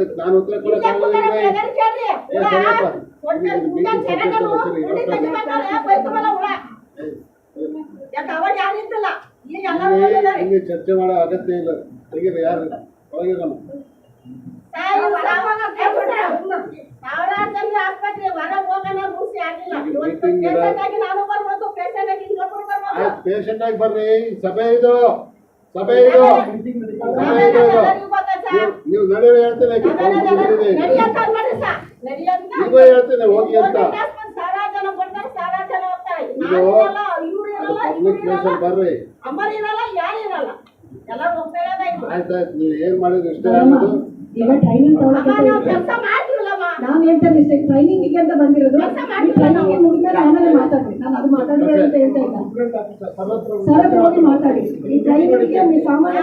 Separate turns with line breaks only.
ಅದಕ್ಕೆ ನಾನು ಉತ್ತರ
ಎಲ್ಲರೂ
ಚರ್ಚೆ ಮಾಡೋ ಅಗತ್ಯ ಇಲ್ಲ. ತೆಗೀರಿ ಯಾರು
ಬರ್ಬೋದು ಪೇಷಂಟ್ ಆಗಿ
ಬರ್ರಿ. ಸಭೆ ಇದು. ಸಭೆ ಇದು. ಸಭೆ ಇದು. ನಡೆಯೋ ಹೇಳ್ತೇನೆ. ಈಗ ಹೇಳ್ತೇನೆ ಹೋಗಿ ಅಂತ ಪಬ್ಲಿಕ್. ಬರ್ರಿ. ಆಯ್ತಾಯ್ತು ನೀವು ಏನ್ ಮಾಡಿದ್ರಿ ಇಷ್ಟೇ ಆಗೋದು
ಈಗ ಟ್ರೈನಿಂಗ್
ನಾವು
ಇಷ್ಟೇ ಗೆ ಅಂತ ಬಂದಿರೋದು. ಟ್ರೈನಿಂಗ್ ಮುಗಿದ್ಮೇಲೆ ಆಮೇಲೆ ಮಾತಾಡ್ರಿ ನಾನು ಅದು ಮಾತಾಡ್ಬೇಡ ಅಂತ ಹೇಳ್ತಾ
ಸರ್ವತ್ರ
ಸರ್ ಹೋಗಿ ಮಾತಾಡಿ ಈ ಟ್ರೈನಿಂಗ್ ಸಾಮಾನ್ಯ